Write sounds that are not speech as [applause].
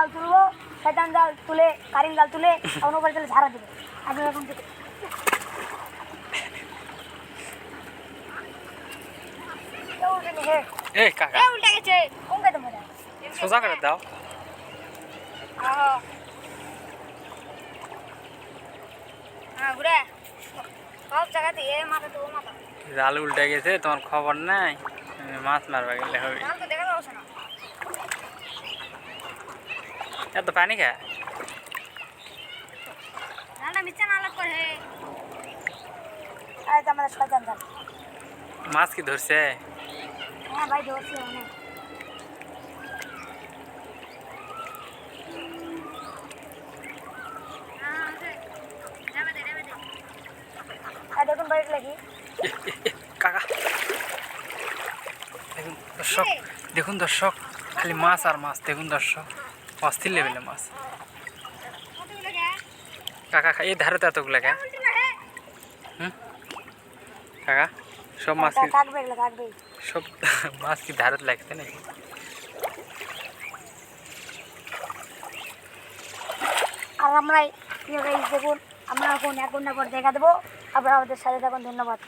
জাল তুলবো শয়তান জাল তুলে কারিম জাল তুলে অন্য করে তাহলে ঝাড়া দেবে। আপনি এখন থেকে এ উল্টে নিছে। এ কাকা। এ উল্টে গেছে। কোন খাইতে মজা সোজা করে দাও। হ্যাঁ জাল উল্টে গেছে তোমার খবর নাই? মাছ মারবা গেলে হবে জাল তো দেখা যাচ্ছে না এত পানি খা। জালটা মিথ্যা না লাগ করে। আরে তো আমাদের শয়তান জাল মাছ কি ধরছে? হ্যাঁ ভাই ধরছি অনেক। দেখুন বাড়িতে লাগি কাকা দেখুন দর্শক দেখুন দর্শক খালি মাছ আর মাছ দেখুন দর্শক। অস্থির লেভেলে মাছ। কাকা এই ধারে তো এতগুলো খা কাকা, সব মাছ কি সব [laughs] মাছ কি ধারত লাগছে নাকি? আর আমরা দেখুন, আমরা এখন এক ঘণ্টা পর দেখা দেবো। আপনারা আমাদের সাথে থাকুন, ধন্যবাদ।